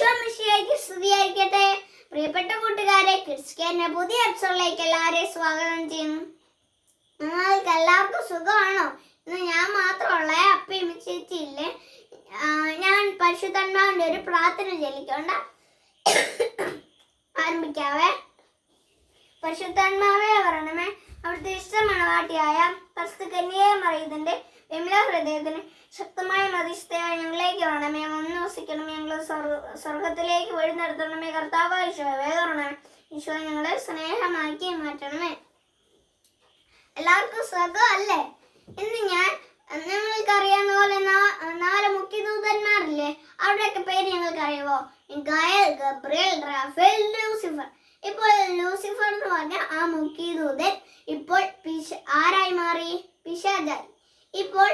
ഈശോ മിശിയായിക്ക് സ്തുതിയായിരിക്കട്ടെ. പ്രിയപ്പെട്ട കൂട്ടുകാരെ ക്രിസ്ത്യന്റെ പുതിയ എപ്പിസോഡിലേക്ക് എല്ലാവരെയും സ്വാഗതം ചെയ്യുന്നു. നിങ്ങൾക്ക് എല്ലാവർക്കും സുഖമാണോ? ഇന്ന് ഞാൻ മാത്രമുള്ള അപ്പയും ചേച്ചിയില്ലേ ഞാൻ പരിശുദ്ധന്മാരുടെ ഒരു പ്രാർത്ഥന ചൊല്ലിക്കൊണ്ട് ആരംഭിക്കാവേ. പരിശുദ്ധന്മാവേ പറയണമേ അവിടുത്തെ ഇഷ്ടമണവാട്ടിയായ പരിശുദ്ധ കന്യകയെ മറിയതിന്റെ വിമല ഹൃദയത്തിന് ശക്തമായ മതിസ്ഥയായി ഞങ്ങളിലേക്ക് വേണമേ ഒന്ന് വസിക്കണമേ ഞങ്ങൾ സ്വർഗത്തിലേക്ക് വഴി നടത്തണമേ. കർത്താവ് ഈശോ വേദണമേ ഈശോ ഞങ്ങളെ സ്നേഹമാക്കി മാറ്റണമേ. എല്ലാവർക്കും സുഖം അല്ലേ ഇന്ന് ഞാൻ നിങ്ങൾക്ക് അറിയാവുന്ന പോലെ നാല് മുഖ്യദൂതന്മാരില്ലേ? അവരുടെയൊക്കെ പേര് ഞങ്ങൾക്ക് അറിയാവോ ഗയൽ ഗബ്രിയൽ റാഫേൽ ലൂസിഫർ. ഇപ്പോൾ ലൂസിഫർ എന്ന് പറഞ്ഞ ആ മുഖ്യദൂതൻ ഇപ്പോൾ പിശ ആരായി മാറി? പിശാജായി ഇപ്പോൾ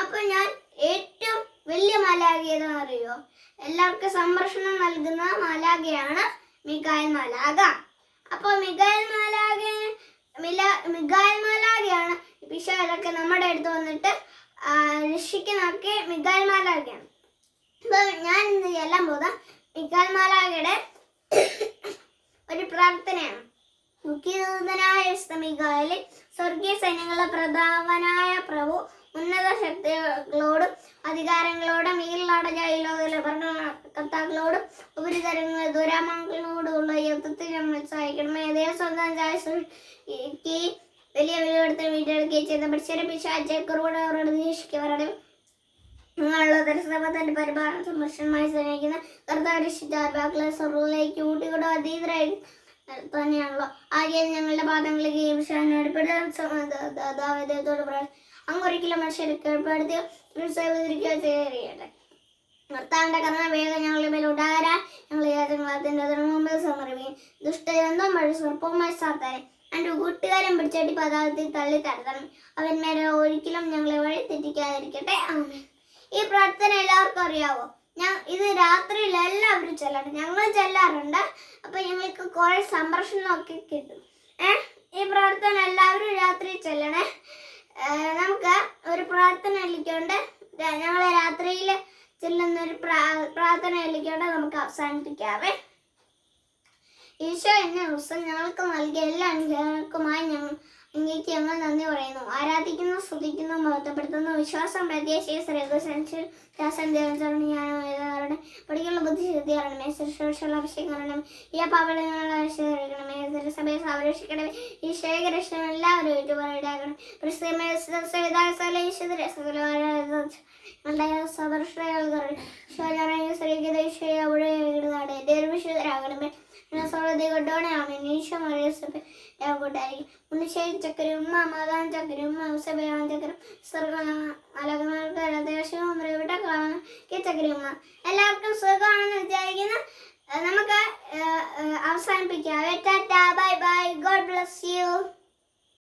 അപ്പൊ അപ്പോൾ ഞാൻ ഏറ്റവും വലിയ മാലാഖ ഏതാണെന്ന് അറിയോ? എല്ലാവർക്കും സംരക്ഷണം നൽകുന്ന മാലാഖയാണ് മികായൽ മാലാഖ. അപ്പോൾ മികായൽ മാലാഖ മിഗായൽ മാലാഖയാണ് പിശാചൊക്കെ നമ്മുടെ അടുത്ത് വന്നിട്ട് രക്ഷിക്കുന്നൊക്കെ മിഗായൽ മാലാഖയാണ്. അപ്പോൾ ഞാൻ ഇന്ന് ചെല്ലാൻ പോകുന്ന മികായൽ മാലാഖയുടെ ഒരു പ്രാർത്ഥനയാണ് മികായലിൽ സ്വർഗീയ സൈന്യങ്ങളുടെ പ്രധാവനായ പ്രഭു ഉന്നത ശക്തികളോടും അധികാരങ്ങളോടും ഈ ജയിലോതിലെ ഭരണകർത്താക്കളോടും ഉപരിതരങ്ങൾ ദുരാമങ്ങളോടുള്ള യുദ്ധത്തിൽ നമ്മൾ സഹായിക്കണമേ അതേ സ്വന്തം ജായക്ക് വലിയ വിലയെടുത്ത് വീട്ടിലെടുക്കുകയും ചെയ്ത. പക്ഷേ പിശാചെ അവരോട് ദേഷിക്കവരുടെ നിങ്ങളുള്ള ദർശനത്തിന്റെ പരിപാലന സംരക്ഷണമായി സ്നേഹിക്കുന്ന കർത്താവിന്റെ സ്വർഗത്തിലേക്ക് ഊട്ടികൂടെ അതീതരായി തന്നെയാണല്ലോ. ആകെ ഞങ്ങളുടെ പാദങ്ങൾ ഏൽപ്പിച്ചാനോട് പറയാം അങ്ങൊരിക്കലും മനുഷ്യരെ കീഴ്പ്പെടുത്തി സേവിതിരിക്കുക ചെയ്യട്ടെ ഭർത്താവിന്റെ കർണ വേഗം ഞങ്ങളുടെ മേൽ ഉണ്ടാകാൻ ഞങ്ങൾ യാത്രങ്ങളത്തിന്റെ മുമ്പിൽ സമർപ്പിക്കും. ദുഷ്ടബന്ധം മഴ സ്വർപ്പവുമായി സാത്താനെ എന്റെ കൂട്ടുകാരൻ പിടിച്ചടി പദാർത്ഥത്തിൽ തള്ളി തരണം. അവൻ മേലെ ഒരിക്കലും ഞങ്ങളെ വഴി തെറ്റിക്കാതിരിക്കട്ടെ. അങ്ങനെ ഈ പ്രാർത്ഥന എല്ലാവർക്കും അറിയാവോ? ഞാൻ ഇത് രാത്രിയിൽ എല്ലാവരും ചെല്ലണം. ഞങ്ങൾ ചെല്ലാറുണ്ട്. അപ്പൊ ഞങ്ങൾക്ക് കുറെ സംരക്ഷണമൊക്കെ കിട്ടും. ഏഹ് ഈ പ്രാർത്ഥന എല്ലാവരും രാത്രി ചെല്ലണേ. നമുക്ക് ഒരു പ്രാർത്ഥന ചൊല്ലിക്കൊണ്ട് ഞങ്ങൾ രാത്രിയിൽ ചെല്ലുന്ന ഒരു പ്രാ- പ്രാർത്ഥന ചൊല്ലിക്കൊണ്ട് നമുക്ക് അവസാനിപ്പിക്കാവേ. ഈശോ എന്ന ദിവസം ഞങ്ങൾക്ക് നൽകിയ എല്ലാ അനുഗ്രഹങ്ങൾക്കുമായി ഞങ്ങൾ അങ്ങേക്ക് ഞങ്ങൾ നന്ദി പറയുന്നു. ആരാധിക്കുന്നു സ്തുതിക്കുന്ന മഹത്വപ്പെടുത്തുന്നു വിശ്വാസം പ്രത്യേകിച്ച് ശ്രീകൃഷ്ണൻ ജ്ഞാനങ്ങളുടെ പഠിക്കുന്ന ബുദ്ധിശുദ്ധി അറിയണമേ ശുശ്രൂഷയുള്ള അഭിഷേകം അറിയണമേ ഈ പാപങ്ങളെ ആശ്രയിക്കണമേ സഭയെ സംരക്ഷിക്കണമേ ഈ ശേഖരക്ഷണം എല്ലാവരും ഏറ്റുപാടാകണം വിശുദ്ധരാകണമേ ചക്കരും ഉമ്മ മാതാൻ ചക്കരും ഉമ്മ ഉസബയാൻ ചക്കരും ചക്കരും എല്ലാവർക്കും സുഖമാണെന്ന് വിചാരിക്കുന്നു. നമുക്ക് അവസാനിപ്പിക്കാം. Bye bye. God bless you.